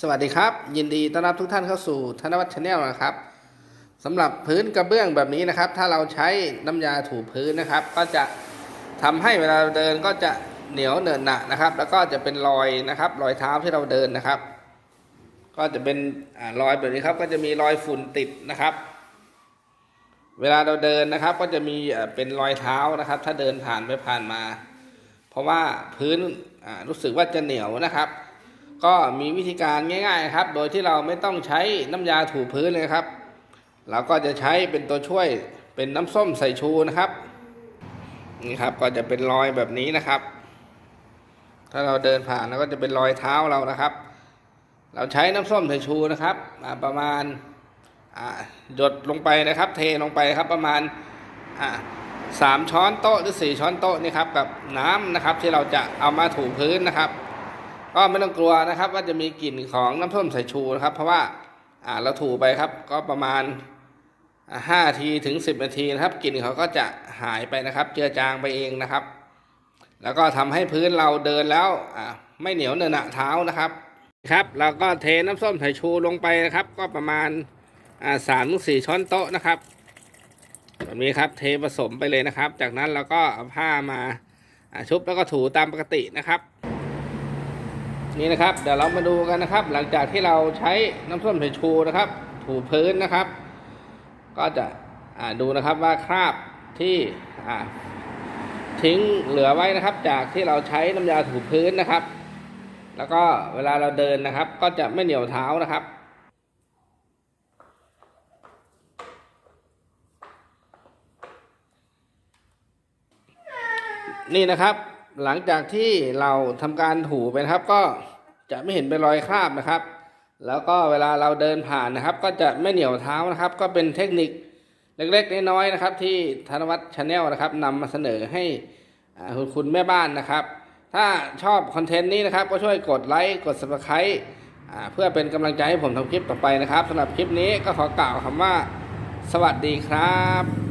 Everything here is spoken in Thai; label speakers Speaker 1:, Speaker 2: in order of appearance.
Speaker 1: สวัสดีครับ ยินดีต้อนรับทุกท่านเข้าสู่ธนวัฒน์ชาแนลนะครับสำหรับพื้นกระเบื้องแบบนี้นะครับ ถ้าเราใช้น้ำยาถูพื้นนะครับ ก็จะทำให้เวลาเราเดินก็จะเหนียวเหนอะหนะนะครับ แล้วก็จะเป็นรอยนะครับ รอยเท้าที่เราเดินนะครับ ก็จะเป็นอรอยแบบนี้ครับ ก็จะมีรอยฝุ่นติดนะครับ เวลาเราเดินนะครับ ก็จะมีเป็นรอยเท้านะครับ ถ้าเดินผ่านไปผ่านมา เพราะว่าพื้นรู้สึกว่าจะเหนียวนะครับ ก็มีวิธีการง่าย ๆ ครับ โดยที่เราไม่ต้องใช้น้ำยาถูพื้นเลยครับ เราก็จะใช้เป็นตัวช่วยเป็นน้ำส้มสายชูนะครับ นี่ครับก็จะเป็นรอยแบบนี้นะครับ ถ้าเราเดินผ่านแล้วก็จะเป็นรอยเท้าเรานะครับ เราใช้น้ำส้มสายชูนะครับประมาณหยดลงไปนะครับ เทลงไปครับประมาณสามช้อนโต๊ะหรือสี่ช้อนโต๊ะนี่ครับกับน้ำนะครับที่เราจะเอามาถูพื้นนะครับ ก็ไม่ต้องกลัวนะครับ ว่าจะมีกลิ่นของน้ำส้มสายชูนะครับ เพราะว่าอ่าเราถูไปครับ ก็ประมาณห้าทีถึงสิบนาทีนะครับกลิ่นเขาก็จะหายไปนะครับ เจือจางไปเองนะครับ แล้วก็ทำให้พื้นเราเดินแล้วอ่าไม่เหนียวเนอะหนะเท้านะครับครับเราก็เทน้ำส้มสายชูลงไปนะครับ ก็ประมาณอ่าสามถึงสี่ช้อนโต๊ะนะครับแบบนี้ครับเทผสมไปเลยนะครับ จากนั้นเราก็เอาผ้ามาชุบแล้วก็ถูตามปกตินะครับ นี่นะครับเดี๋ยวเรามาดูกันนะครับ หลังจากที่เราใช้น้ำส้มสายชูนะครับ ถูพื้นนะครับ ก็จะดูนะครับว่าคราบที่ทิ้งเหลือไว้นะครับ จากที่เราใช้น้ำยาถูพื้นนะครับ แล้วก็เวลาเราเดินนะครับ ก็จะไม่เหนียวเท้านะครับนี่นะครับ หลังจากที่เราทำการถูไปนะครับก็จะไม่เห็นเป็นรอยคราบนะครับ แล้วก็เวลาเราเดินผ่านนะครับ ก็จะไม่เหนียวเท้านะครับ ก็เป็นเทคนิคเล็กๆน้อยๆนะครับ ที่ธนวัฒน์ชาแนลนะครับนำมาเสนอให้คุณแม่บ้านนะครับ ถ้าชอบคอนเทนต์นี้นะครับ ก็ช่วยกดไลค์กด subscribe เพื่อเป็นกำลังใจให้ผมทำคลิปต่อไปนะครับสำหรับคลิปนี้ก็ขอกล่าวคำว่า สวัสดีครับ